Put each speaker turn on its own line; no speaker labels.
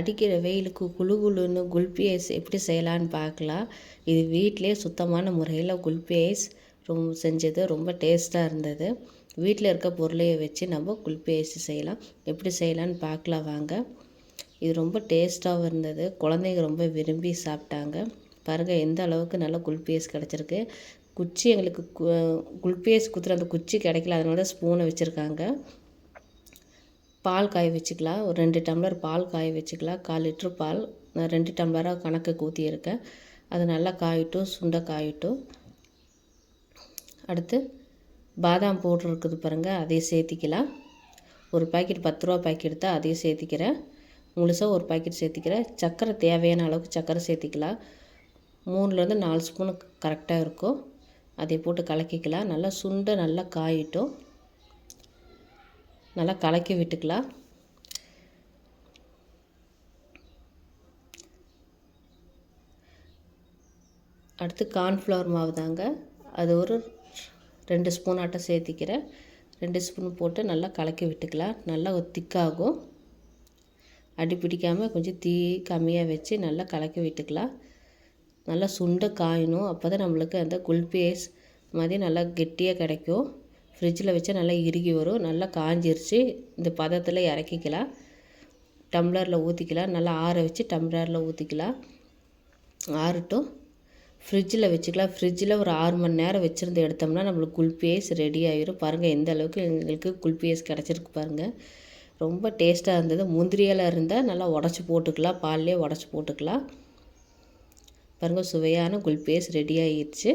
அடிக்கிற வெயிலுக்கு குளு குளுன்னு குல்பி ஐஸ் எப்படி செய்யலான்னு பார்க்கலாம் இது வீட்டிலே சுத்தமான முறையில் குல்பி ஐஸ் ரொம்ப செஞ்சது. ரொம்ப டேஸ்ட்டாக இருந்தது. வீட்டில் இருக்க பொருளையை வச்சு நம்ம குல்பி ஐஸ் செய்யலாம். எப்படி செய்யலான்னு பார்க்கலாம் வாங்க. இது ரொம்ப டேஸ்ட்டாகவும் இருந்தது. குழந்தைங்க ரொம்ப விரும்பி சாப்பிட்டாங்க. பாருங்கள் எந்த அளவுக்கு நல்ல குல்பி ஐஸ் கிடச்சிருக்கு. குச்சி எங்களுக்கு குல்பி ஐஸ் குத்துற அந்த குச்சி கிடைக்கல. அதனால தான் ஸ்பூனை வச்சுருக்காங்க. பால் காய வச்சுக்கலாம். ஒரு ரெண்டு டம்ளர் பால் காய வச்சுக்கலாம். கால் லிட்ரு பால். நான் ரெண்டு டம்ளராக கணக்கு ஊற்றியிருக்கேன் அது நல்லா காயட்டும் சுண்டை காயட்டும். அடுத்து பாதாம் பவுட்ரு இருக்குது பாருங்கள் அதையும் சேர்த்திக்கலாம். ஒரு பாக்கெட் பத்து ரூபா பாக்கெட் தான் அதையும் சேர்த்திக்கிறேன். முழுசாக ஒரு பாக்கெட் சேர்த்திக்கிறேன். சர்க்கரை தேவையான அளவுக்கு சர்க்கரை சேர்த்திக்கலாம். மூணுலேருந்து நாலு ஸ்பூனு கரெக்டாக இருக்கும். அதை போட்டு கலக்கிக்கலாம். நல்லா சுண்டை நல்லா காயிட்டும். நல்லா கலக்கி விட்டுக்கலாம். அடுத்து கார்ன்ஃப்ளவர் மாவு தாங்க. அது ஒரு ரெண்டு ஸ்பூன் ஆட்டம் சேர்த்திக்கிறேன். ரெண்டு ஸ்பூன் போட்டு நல்லா கலக்கி விட்டுக்கலாம். நல்லா திக்காகும். அடி பிடிக்காமல் கொஞ்சம் தீ கம்மியாக வச்சு நல்லா கலக்கி விட்டுக்கலாம். நல்லா சுண்டை காயணும். அப்போ தான் நம்மளுக்கு அந்த குல்பி மாதிரி நல்லா கெட்டியாக கிடைக்கும். ஃப்ரிட்ஜில் வச்சா நல்லா இறுகி வரும். நல்லா காஞ்சிருச்சு. இந்த பதத்தில் இறக்கிக்கலாம். டம்ளரில் ஊற்றிக்கலாம் நல்லா ஆற வச்சு டம்ளரில் ஊற்றிக்கலாம் ஆறட்டும். ஃப்ரிட்ஜில் வச்சுக்கலாம். ஃப்ரிட்ஜில் ஒரு ஆறு மணி நேரம் வச்சுருந்து எடுத்தோம்னா நம்மளுக்கு குல்பி ஐஸ் ரெடி ஆகிரும் பாருங்கள் எந்த அளவுக்கு எங்களுக்கு குல்பி ஐஸ் கிடச்சிருக்கு பாருங்கள் ரொம்ப டேஸ்ட்டாக இருந்தது. முந்திரியெல்லாம் இருந்தால் நல்லா உடச்சி போட்டுக்கலாம். பால்லே உடச்சி போட்டுக்கலாம். பாருங்கள் சுவையான குல்பி ஐஸ் ரெடி ஆகிடுச்சு